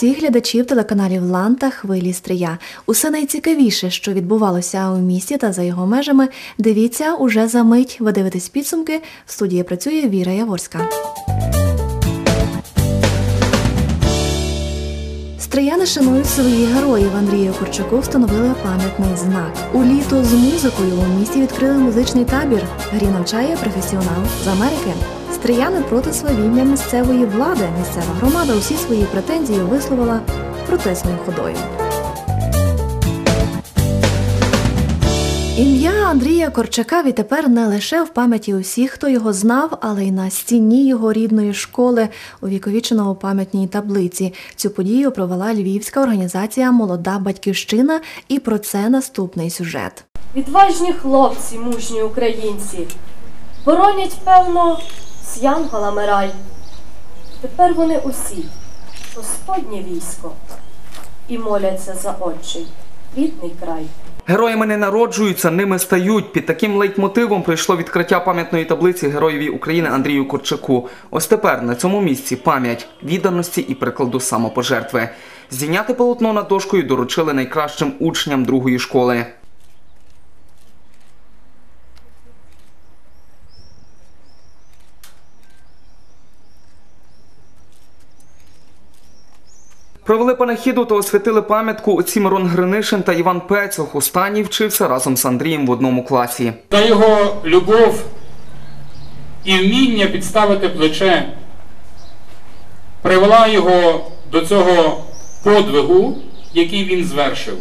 всіх глядачів телеканалів Лан та Хвилі Стрия. Усе найцікавіше, що відбувалося у місті та за його межами, дивіться уже за мить. Ви дивитесь підсумки. В студії працює Віра Яворська. Стрияни шанують своїх героїв. Андрію Корчаку встановили пам'ятний знак. У літо з музикою у місті відкрили музичний табір. Грі навчає професіонал з Америки. Стрияни проти свавілля місцевої влади. Місцева громада усі свої претензії висловила протесною ходою. Ім'я Андрія Корчака відтепер не лише в пам'яті усіх, хто його знав, але й на стіні його рідної школи, у пам'ятній таблиці. Цю подію провела львівська організація Молода батьківщина, і про це наступний сюжет. Відважні хлопці, мужні українці, боронять, певно, з янголами. Тепер вони усі, Господнє військо, і моляться за отчий, рідний край. Героями не народжуються, ними стають. Під таким лейтмотивом прийшло відкриття пам'ятної таблиці Героєві України Андрію Корчаку. Ось тепер на цьому місці пам'ять відданості і прикладу самопожертви. Здійняти полотно над дошкою доручили найкращим учням другої школи. Провели панахіду та освятили пам'ятку отці Мирон Гринишин та Іван Пецьох. Останній вчився разом з Андрієм в одному класі. Та його любов і вміння підставити плече привела його до цього подвигу, який він звершив.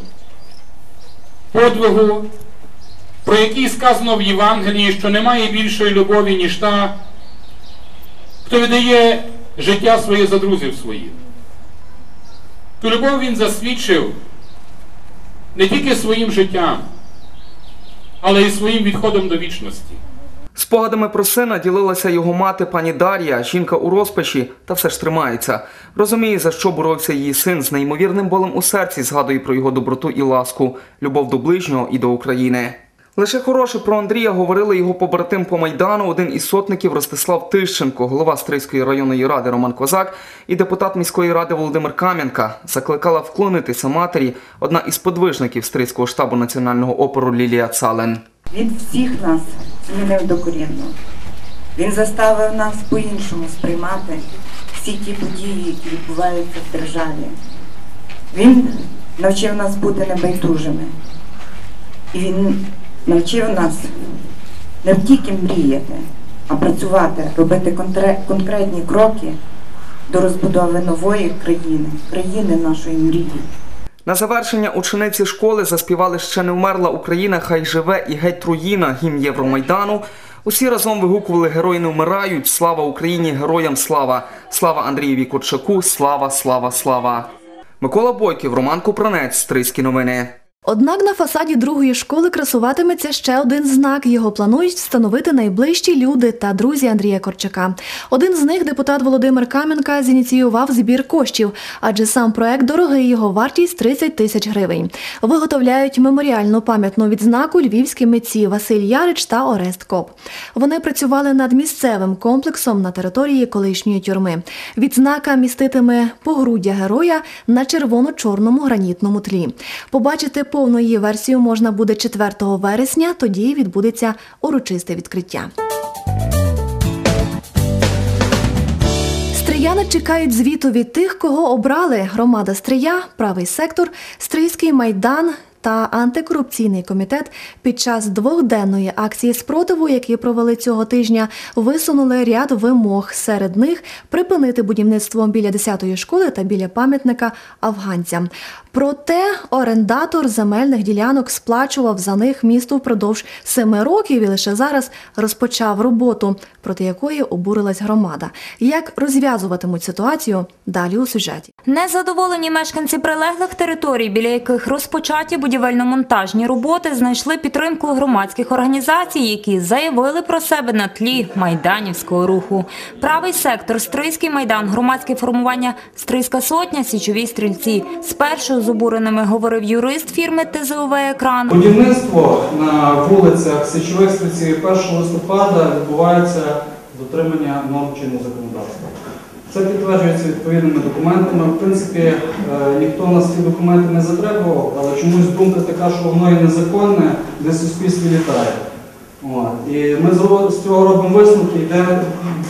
Подвигу, про який сказано в Євангелії, що немає більшої любові, ніж та, хто віддає життя своє за друзів своїх. Ту любов він засвідчив не тільки своїм життям, але й своїм відходом до вічності. Спогадами про сина ділилася його мати пані Дар'я, жінка у розпачі, та все ж тримається. Розуміє, за що боровся її син з неймовірним болем у серці, згадує про його доброту і ласку, любов до ближнього і до України. Лише хороше про Андрія говорили його побратим по майдану, один із сотників Ростислав Тищенко, голова Стрийської районної ради Роман Козак і депутат міської ради Володимир Кам'янка. Закликала вклонитися матері одна із подвижників Стрийського штабу національного опору Лілія Цален. Він всіх нас змінив докорінно. Він заставив нас по-іншому сприймати всі ті події, які відбуваються в державі. Він навчив нас бути небайдужими. І він навчив нас не тільки мріяти, а працювати, робити конкретні кроки до розбудови нової країни, країни нашої мрії. На завершення учениці школи заспівали ще не вмерла Україна, хай живе і геть руїна гімн Євромайдану. Усі разом вигукували Герої не вмирають. Слава Україні! Героям слава! Слава Андрієві Корчаку! Слава, слава, слава! Микола Бойків, Роман Купранець, Стрийські новини. Однак на фасаді другої школи красуватиметься ще один знак. Його планують встановити найближчі люди та друзі Андрія Корчака. Один з них депутат Володимир Кам'янка зініціював збір коштів, адже сам проект дорогий, його вартість 30 тисяч гривень. Виготовляють меморіальну пам'ятну відзнаку львівські митці Василь Ярич та Орест Коп. Вони працювали над місцевим комплексом на території колишньої тюрми. Відзнака міститиме погруддя героя на червоно-чорному гранітному тлі. Побачити повну її версію можна буде 4 вересня. Тоді відбудеться урочисте відкриття. Стрияни чекають звіту від тих, кого обрали громада Стрия, правий сектор, Стрийський майдан. Та антикорупційний комітет під час двохденної акції спротиву, які провели цього тижня, висунули ряд вимог. Серед них припинити будівництво біля 10-ї школи та біля пам'ятника афганцям. Проте орендатор земельних ділянок сплачував за них місту впродовж семи років і лише зараз розпочав роботу, проти якої обурилась громада. Як розв'язуватимуть ситуацію далі у сюжеті? Незадоволені мешканці прилеглих територій, біля яких розпочаті будівельно-монтажні роботи, знайшли підтримку громадських організацій, які заявили про себе на тлі майданівського руху. Правий сектор, Стрийський майдан, громадське формування Стрийська сотня, січові стрільці. Спершу з обуреними говорив юрист фірми ТЗОВ «Екран». Будівництво на вулицях Січових стрільців 1 листопада відбувається дотримання норм чинного законодавства. Це підтверджується відповідними документами. В принципі, е, ніхто у нас ці документи не затребував, але чомусь думка така, що воно є незаконне, де суспільстві літає. І ми з- цього робимо висновки,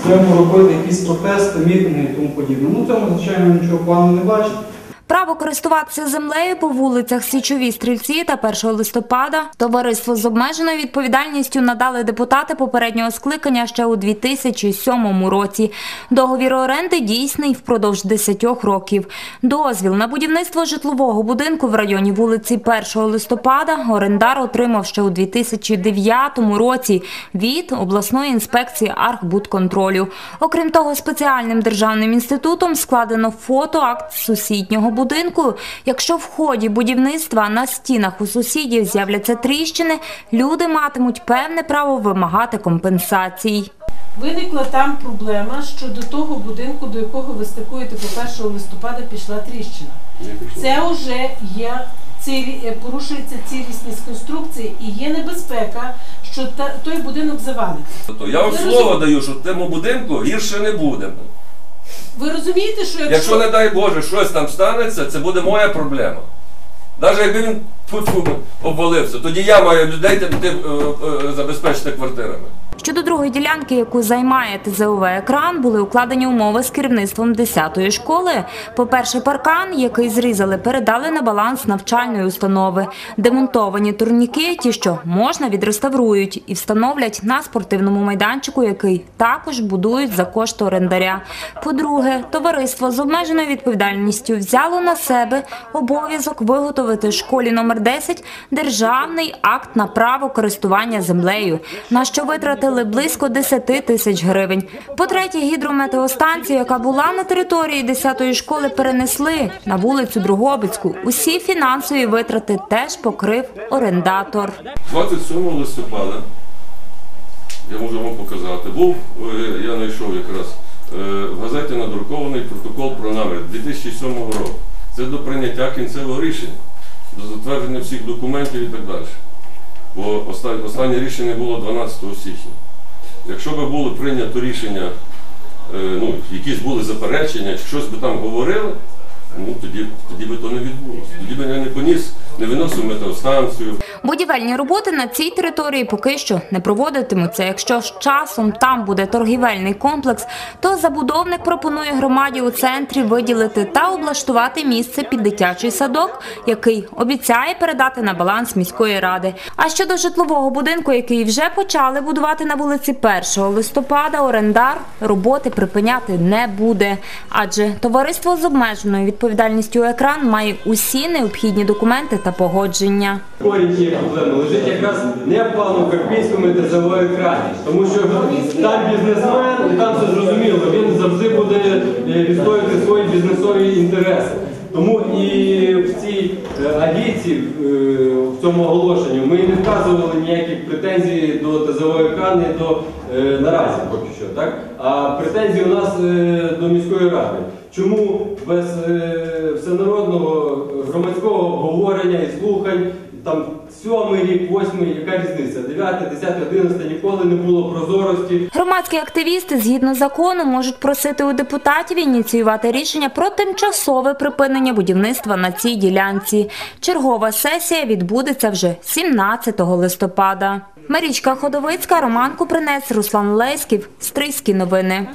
йдемо робити якісь протести, мітинги і тому подібне. Ну, цьому, звичайно, нічого поганого не бачимо. Право користуватися землею по вулицях Січові Стрільці та 1 листопада товариство з обмеженою відповідальністю надали депутати попереднього скликання ще у 2007 році. Договір оренди дійсний впродовж 10 років. Дозвіл на будівництво житлового будинку в районі вулиці 1 листопада орендар отримав ще у 2009 році від обласної інспекції Архбудконтролю. Окрім того, спеціальним державним інститутом складено фотоакт сусіднього будинку. Якщо в ході будівництва на стінах у сусідів з'являться тріщини, люди матимуть певне право вимагати компенсацій. Виникла там проблема, що до того будинку, до якого ви стикуєте по 1 листопада, пішла тріщина. Це вже є цілі, е, порушується цілісність конструкції і є небезпека, що та, той будинок завалиться. То я вам слово даю, що в тому будинку гірше не буде. Ви розумієте, що якщо, Якщо, не дай Боже, щось там станеться, це буде моя проблема. Навіть якби він фу -фу, обвалився, тоді я маю людей тим, тим, е, е, забезпечити квартирами. Щодо другої ділянки, яку займає ТЗОВ екран, були укладені умови з керівництвом 10-ї школи. По-перше, паркан, який зрізали, передали на баланс навчальної установи. Демонтовані турніки, ті, що можна, відреставрують і встановлять на спортивному майданчику, який також будують за кошти орендаря. По-друге, товариство з обмеженою відповідальністю взяло на себе обов'язок виготовити школі номер 10 державний акт на право користування землею, на що витратили близько 10 тисяч гривень. По-третє, гідрометеостанцію, яка була на території 10-ї школи, перенесли на вулицю Другобицьку. Усі фінансові витрати теж покрив орендатор. 27 листопада, я можу вам показати, був, е, я знайшов якраз е, в газеті надрукований протокол про намір 2007 року. Це до прийняття кінцевого рішення, до затвердження всіх документів і так далі. Бо останнє, рішення було 12 січня. Якщо би було прийнято рішення, е, ну, якісь були заперечення, щось би там говорили, ну тоді, тоді би то не відбулося. Тоді би я не поніс, не виносив метеостанцію, Будівельні роботи на цій території поки що не проводитимуться. Якщо з часом там буде торгівельний комплекс, то забудовник пропонує громаді у центрі виділити та облаштувати місце під дитячий садок, який обіцяє передати на баланс міської ради. А щодо житлового будинку, який вже почали будувати на вулиці 1 листопада, орендар роботи припиняти не буде, адже товариство з обмеженою відповідальністю екран має усі необхідні документи та погодження. Проблеми лежить якраз не в пану Карпінському ТЗО екрані, тому що там бізнесмен, і там все зрозуміло, він завжди буде е, відстоювати свої бізнесові інтереси. Тому і в цій е, агітці, е, в цьому оголошенні, ми не вказували ніяких претензій до ТЗО екрану до наразі поки що, так? А претензії у нас до міської ради. Чому без всенародного громадського обговорення і слухань, там сьомий рік, восьмий, яка різниця? Дев'яте, десяте, одинадцяте, ніколи не було прозорості. Громадські активісти згідно закону можуть просити у депутатів ініціювати рішення про тимчасове припинення будівництва на цій ділянці. Чергова сесія відбудеться вже 17 листопада. Марічка Ходовицька, Роман Купринець, Руслан Леськів. Стрийські новини.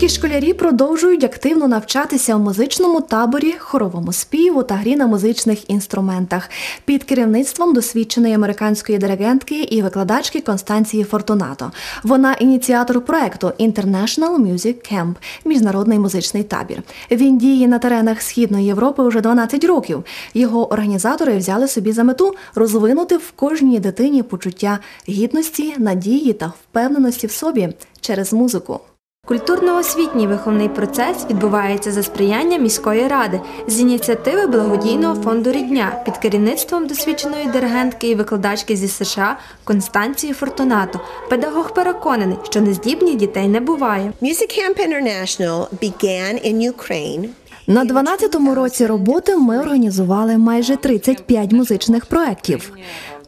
Стрийські школярі продовжують активно навчатися у музичному таборі, хоровому співу та грі на музичних інструментах під керівництвом досвідченої американської диригентки і викладачки Констанції Фортунато. Вона ініціатор проекту International Music Camp – міжнародний музичний табір. Він діє на теренах Східної Європи вже 12 років. Його організатори взяли собі за мету розвинути в кожній дитині почуття гідності, надії та впевненості в собі через музику. Культурно-освітній виховний процес відбувається за сприяння міської ради з ініціативи благодійного фонду Рідня під керівництвом досвідченої диригентки і викладачки зі США Констанції Фортунато. Педагог переконаний, що нездібних дітей не буває. Music Camp International began in Ukraine На 12-му році роботи ми організували майже 35 музичних проєктів.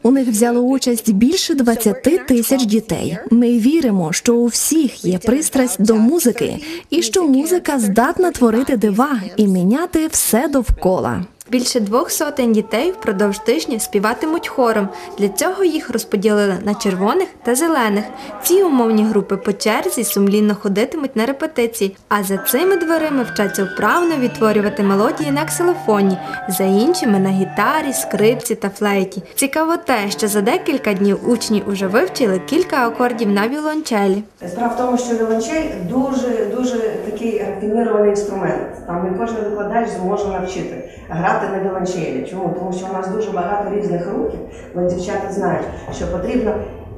У них взяло участь більше 20 тисяч дітей. Ми віримо, що у всіх є пристрасть до музики, і що музика здатна творити дива і міняти все довкола. Більше двох сотень дітей впродовж тижня співатимуть хором. Для цього їх розподілили на червоних та зелених. Ці умовні групи по черзі сумлінно ходитимуть на репетиції, а за цими дверима вчаться вправно відтворювати мелодії на ксилофоні, за іншими на гітарі, скрипці та флейті. Цікаво те, що за декілька днів учні уже вивчили кілька акордів на віолончелі. Справа в тому, що віолончель дуже дуже такий рафінірований інструмент. Там не кожен викладач зможе навчити грати на віолончелі. Чому? Тому що у нас дуже багато різних рухів. Бо дівчата знають, що потрібно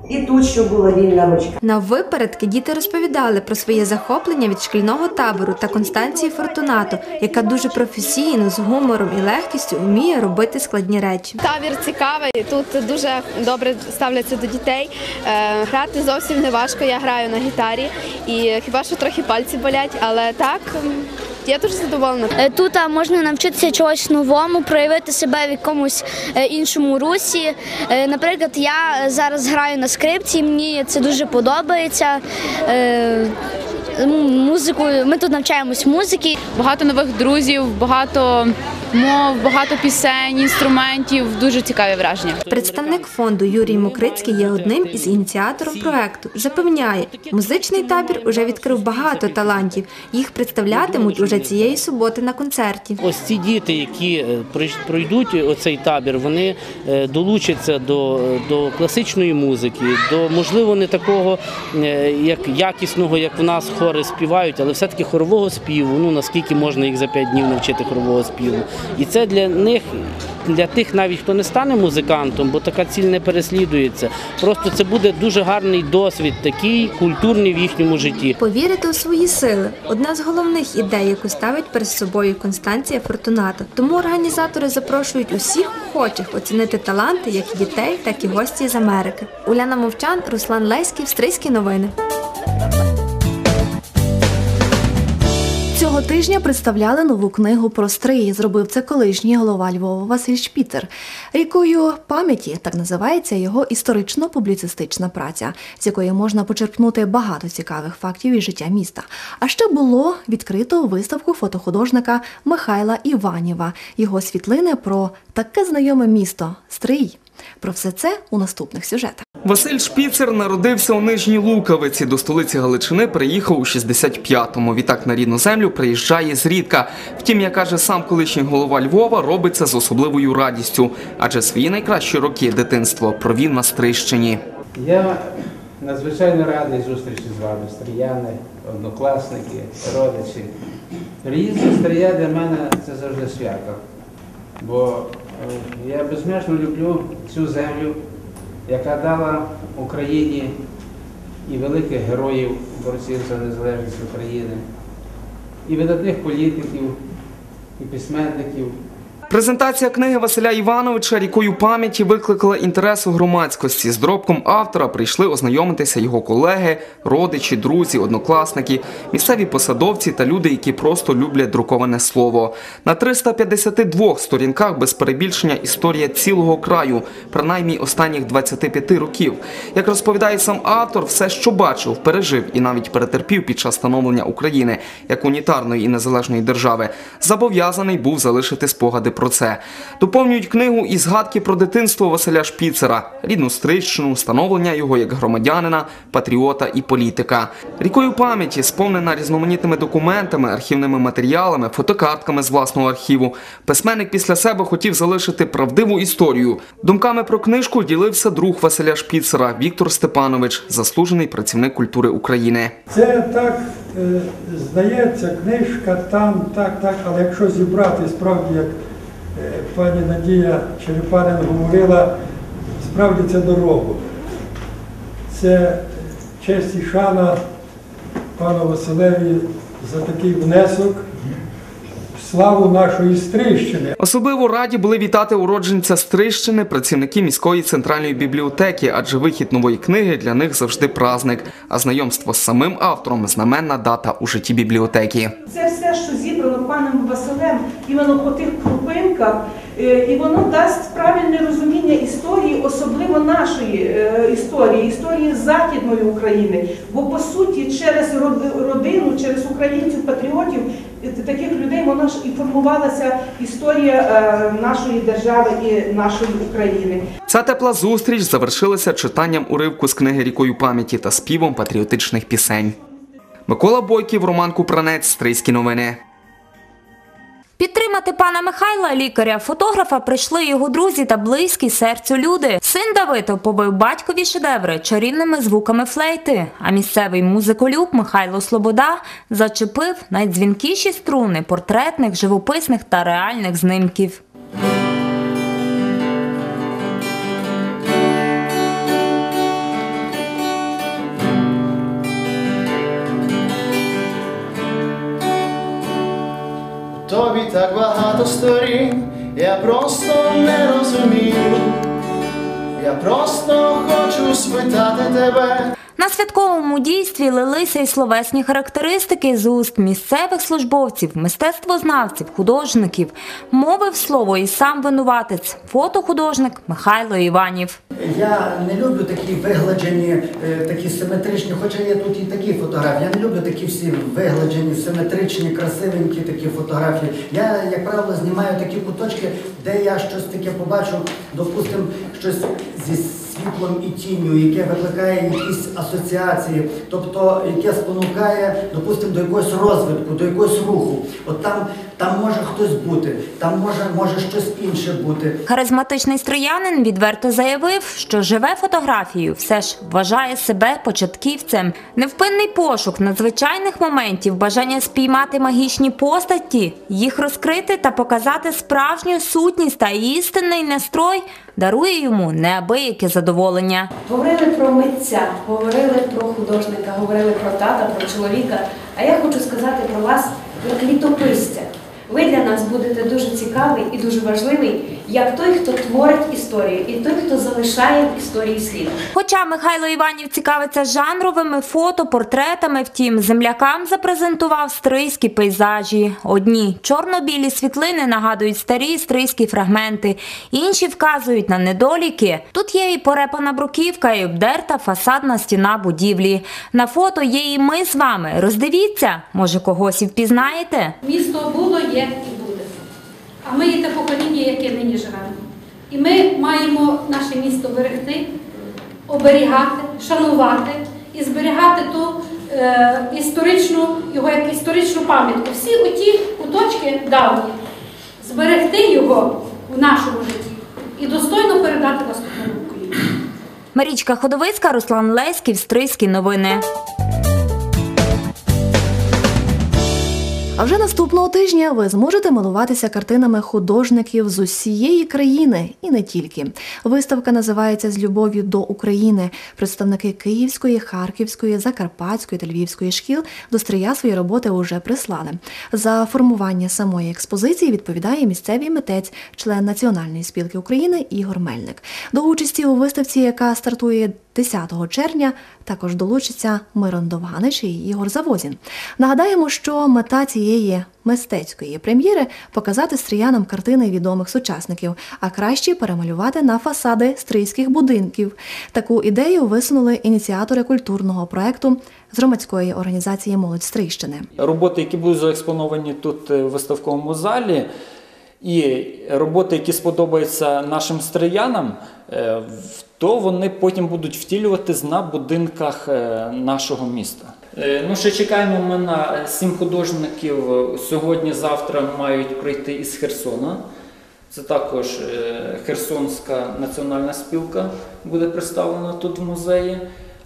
і тут, щоб була вільна ручка. На випередки діти розповідали про своє захоплення від шкільного табору та Констанції Фортунато, яка дуже професійно, з гумором і легкістю вміє робити складні речі. Табір цікавий, тут дуже добре ставляться до дітей. Е, Грати зовсім не важко. Я граю на гітарі і хіба що трохи пальці болять, але так я дуже задоволена. Е, Тут можна навчитися чогось новому, проявити себе в якомусь е, іншому русі. Е, Наприклад, я зараз граю на скрипці, мені це дуже подобається. Музику, ми тут навчаємось музики. Багато нових друзів, багато мов, багато пісень, інструментів. Дуже цікаві враження. Представник фонду Юрій Мокрицький є одним із ініціатором проекту. Запевняє, музичний табір уже відкрив багато талантів. Їх представлятимуть уже цієї суботи на концерті. Ось ці діти, які е, пройдуть оцей табір, вони е, долучаться до, до класичної музики, до можливо не такого е, як якісного, як в нас хори співають, але все-таки хорового співу. Ну наскільки можна їх за п'ять днів навчити хорового співу. І це для них, для тих навіть хто не стане музикантом, бо така ціль не переслідується. Просто це буде дуже гарний досвід, такий культурний в їхньому житті. Повірити у свої сили одна з головних ідей, яку ставить перед собою Констанція Фортунато. Тому організатори запрошують усіх охочих оцінити таланти як дітей, так і гості з Америки. Уляна Мовчан, Руслан Леський, Австрійські новини. Цього тижня представляли нову книгу про стрий. Зробив це колишній голова Львова Василь Шпіцер. Рікою пам'яті так називається його історично-публіцистична праця, з якої можна почерпнути багато цікавих фактів із життя міста. А ще було відкрито виставку фотохудожника Михайла Іванєва, його світлини про таке знайоме місто Стрий. Про все це у наступних сюжетах. Василь Шпіцер народився у Нижній Луковиці. До столиці Галичини приїхав у 65-му. Відтак на рідну землю приїжджає зрідка. Втім, як каже сам колишній голова Львова, робить це з особливою радістю, адже свої найкращі роки дитинства провів на Стрищині. Я надзвичайно радий зустрічі з вами, стріяни, однокласники, родичі. Приїзд до Стрия для мене це завжди свято. Бо я безмежно люблю цю землю, яка дала Україні і великих героїв, борців за незалежність України, і видатних політиків, і письменників. Презентація книги Василя Івановича рікою пам'яті викликала інтерес у громадськості. З дробком автора прийшли ознайомитися його колеги, родичі, друзі, однокласники, місцеві посадовці та люди, які просто люблять друковане слово. На 352 сторінках без перебільшення історія цілого краю, принаймні останніх 25 років. Як розповідає сам автор, все, що бачив, пережив і навіть перетерпів під час становлення України як унітарної і незалежної держави, зобов'язаний був залишити спогади про це. Доповнюють книгу і згадки про дитинство Василя Шпіцера, рідну стрищину, становлення його як громадянина, патріота і політика. Рікою пам'яті сповнена різноманітними документами, архівними матеріалами, фотокартками з власного архіву. Письменник після себе хотів залишити правдиву історію. Думками про книжку ділився друг Василя Шпіцера Віктор Степанович, заслужений працівник культури України. Це так е, здається, книжка там, так, так, але якщо зібрати справді, як пані Надія Черепанин говорила, справді це дорогу. Це честь і шана пану Василеві за такий внесок славу нашої Стрищини. Особливо раді були вітати уродженця Стрищини, працівники міської центральної бібліотеки, адже вихід нової книги для них завжди праздник, а знайомство з самим автором знаменна дата у житті бібліотеки. Це все, що зібрано паном Василем, іменно по тих крупинках, і воно дасть правильне розуміння історії, особливо. нашої е, історії, історії Західної України. Бо по суті, через роди- родину, через українців, патріотів, е, таких людей вона ж і формувалася історія е, нашої держави і нашої України. Ця тепла зустріч завершилася читанням уривку з книги Рікою пам'яті та співом патріотичних пісень. Микола Бойків, Роман Купранець, Стрийські новини. Підтримати пана Михайла, лікаря, фотографа, прийшли його друзі та близькі серцю люди. Син Давид побив батькові шедеври чарівними звуками флейти. А місцевий музиколюб Михайло Слобода зачепив найдзвінкіші струни портретних, живописних та реальних знимків. Тобі так багато сторін, я просто не розумію. Я просто хочу спитати тебе. На святковому дійстві лилися й словесні характеристики з уст місцевих службовців, мистецтвознавців, художників. Мовив слово і сам винуватець, фотохудожник Михайло Іванів. Я не люблю такі вигладжені, е, такі симетричні, хоча є тут і такі фотографії. Я не люблю такі всі вигладжені, симетричні, красивенькі такі фотографії. Я, як правило, знімаю такі куточки, де я щось таке побачу, допустимо, щось зі світлом і тінню, яке викликає якісь асоціації, тобто яке спонукає, допустимо, до якогось розвитку, до якогось руху. От там, там може хтось бути, там може, може щось інше бути. Харизматичний строянин відверто заявив, що живе фотографією, все ж вважає себе початківцем. Невпинний пошук надзвичайних моментів, бажання спіймати магічні постаті, їх розкрити та показати справжню сутність та істинний настрой дарує йому неабияке задоволення. Говорили про митця, говорили про художника, говорили про тата, про чоловіка. А я хочу сказати про вас як літописця. Ви для нас будете дуже цікавий і дуже важливий, як той, хто творить історію, і той, хто залишає в історії слід. Хоча Михайло Іванів цікавиться жанровими фото, портретами, втім, землякам запрезентував стрийські пейзажі. Одні чорно-білі світлини нагадують старі стрийські фрагменти, інші вказують на недоліки. Тут є і порепана бруківка, і обдерта фасадна стіна будівлі. На фото є і ми з вами. Роздивіться, може когось і впізнаєте? Місто було, є і. А ми є те покоління, яке нині живемо. І ми маємо наше місто берегти, оберігати, шанувати і зберігати ту е, історичну, його як історичну пам'ятку. Всі оті куточки давні, зберегти його в нашому житті і достойно передати наступному поколінню. Марічка Ходовицька, Руслан Леськів, Стрийські новини. А вже наступного тижня ви зможете милуватися картинами художників з усієї країни і не тільки. Виставка називається З любов'ю до України. Представники Київської, Харківської, Закарпатської та Львівської шкіл до стрия свої роботи уже прислали. За формування самої експозиції відповідає місцевий митець, член Національної спілки України Ігор Мельник. До участі у виставці, яка стартує 10 червня, також долучиться Мирон Довганич і Ігор Завозін. Нагадаємо, що мета цієї мистецької прем'єри показати стріянам картини відомих сучасників, а краще перемалювати на фасади стрийських будинків. Таку ідею висунули ініціатори культурного проекту з громадської організації Молодь Стрийщини. роботи, які будуть заекспоновані тут е, в виставковому залі, і роботи, які сподобаються нашим стріянам, е, в- то вони потім будуть втілюватись на будинках е, нашого міста. Е, Ну, ще чекаємо ми на е, сім художників. Сьогодні-завтра мають прийти із Херсона. Це також Херсонська національна спілка буде представлена тут в музеї.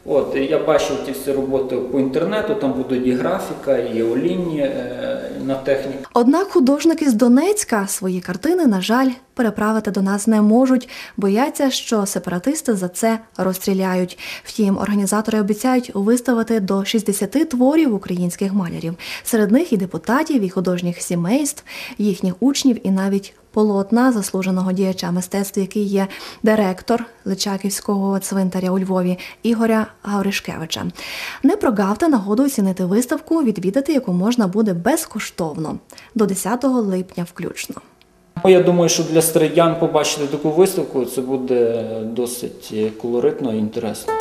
От, я бачив ті всі роботи по інтернету, там будуть і графіка, і олійні е, на техніку. Однак художники з Донецька свої картини, на жаль, переправити до нас не можуть, бояться, що сепаратисти за це розстріляють. Втім, організатори обіцяють виставити до 60 творів українських малярів. Серед них і депутатів, і художніх сімейств, їхніх учнів, і навіть полотна заслуженого діяча мистецтва, який є директор Личаківського цвинтаря у Львові Ігоря Гавришкевича. Не прогавте нагоду оцінити виставку, відвідати яку можна буде безкоштовно до 10 липня включно. Ну, Я думаю, що для стриян побачити таку виставку це буде досить е, колоритно і інтересно.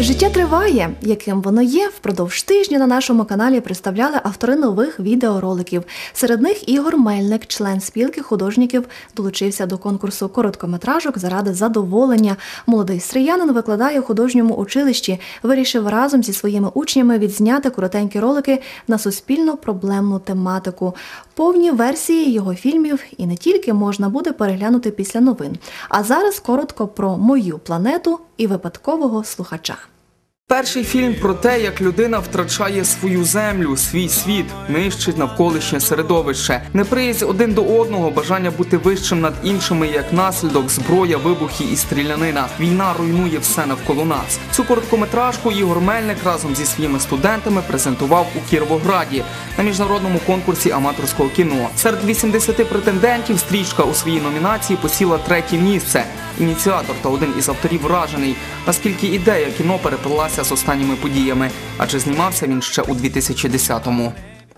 Життя триває, яким воно є. Впродовж тижня на нашому каналі представляли автори нових відеороликів. Серед них Ігор Мельник, член спілки художників, долучився до конкурсу короткометражок заради задоволення. Молодий стріянин викладає у художньому училищі. Вирішив разом зі своїми учнями відзняти коротенькі ролики на суспільно проблемну тематику. Повні версії його фільмів і не тільки можна буде переглянути після новин. А зараз коротко про мою планету і випадкового слухача. Перший фільм про те, як людина втрачає свою землю, свій світ, нищить навколишнє середовище, неприязнь один до одного, бажання бути вищим над іншими, як наслідок, зброя, вибухи і стрілянина. Війна руйнує все навколо нас. Цю короткометражку Ігор Мельник разом зі своїми студентами презентував у Кіровограді на міжнародному конкурсі аматорського кіно. Серед 80 претендентів стрічка у своїй номінації посіла третє місце. Ініціатор та один із авторів вражений, наскільки ідея кіно переплилася з останніми подіями, адже знімався він ще у 2010-му.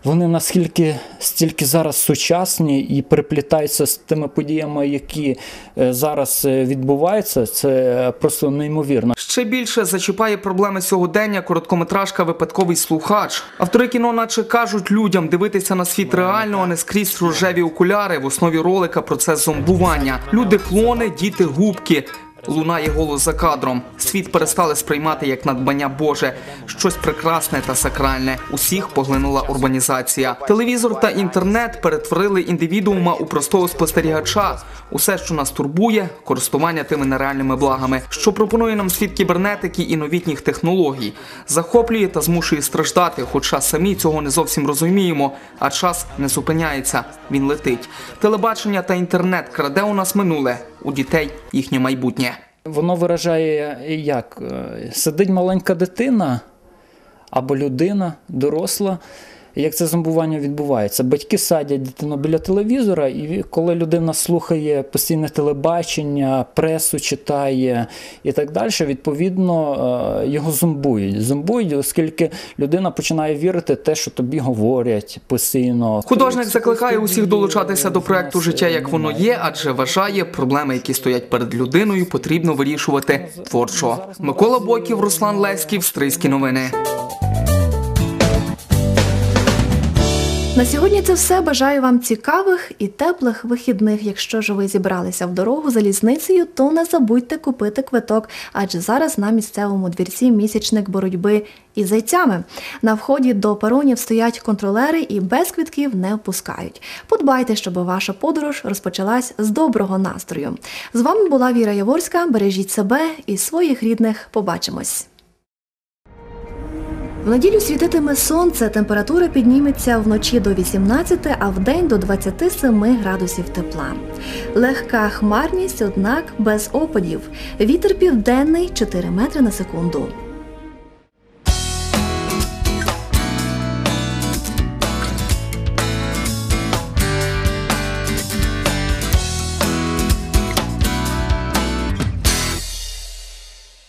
Вони наскільки стільки зараз сучасні і переплітаються з тими подіями, які е, зараз е, відбуваються, це просто неймовірно. Ще більше зачіпає проблеми сьогодення короткометражка Випадковий слухач. Автори кіно, наче кажуть людям дивитися на світ реально, а не скрізь рожеві окуляри. В основі ролика процес зомбування. Люди клони, діти губки. Лунає голос за кадром. Світ перестали сприймати як надбання Боже, щось прекрасне та сакральне. Усіх поглинула урбанізація. Телевізор та інтернет перетворили індивідуума у простого спостерігача. Усе, що нас турбує, користування тими нереальними благами, що пропонує нам світ кібернетики і новітніх технологій, захоплює та змушує страждати, хоча самі цього не зовсім розуміємо. А час не зупиняється. Він летить. Телебачення та інтернет краде у нас минуле, у дітей їхнє майбутнє. Воно виражає як е, сидить маленька дитина або людина, доросла. Як це зомбування відбувається? Батьки садять дитину біля телевізора, і коли людина слухає постійне телебачення, пресу читає і так далі, відповідно е, його зомбують. Зомбують, оскільки людина починає вірити те, що тобі говорять постійно. Художник закликає усіх долучатися до проекту життя як воно є, адже вважає, проблеми, які стоять перед людиною, потрібно вирішувати творчо. Микола Бойків, Руслан Леськів, Стрийські новини. На сьогодні це все. Бажаю вам цікавих і теплих вихідних. Якщо ж ви зібралися в дорогу залізницею, то не забудьте купити квиток, адже зараз на місцевому двірці місячник боротьби із зайцями. На вході до перонів стоять контролери і без квитків не впускають. Подбайте, щоб ваша подорож розпочалась з доброго настрою. З вами була Віра Яворська. Бережіть себе і своїх рідних. Побачимось. В неділю світитиме сонце, температура підніметься вночі до 18, а вдень до 27 градусів тепла. Легка хмарність, однак без опадів. Вітер південний 4 метри на секунду.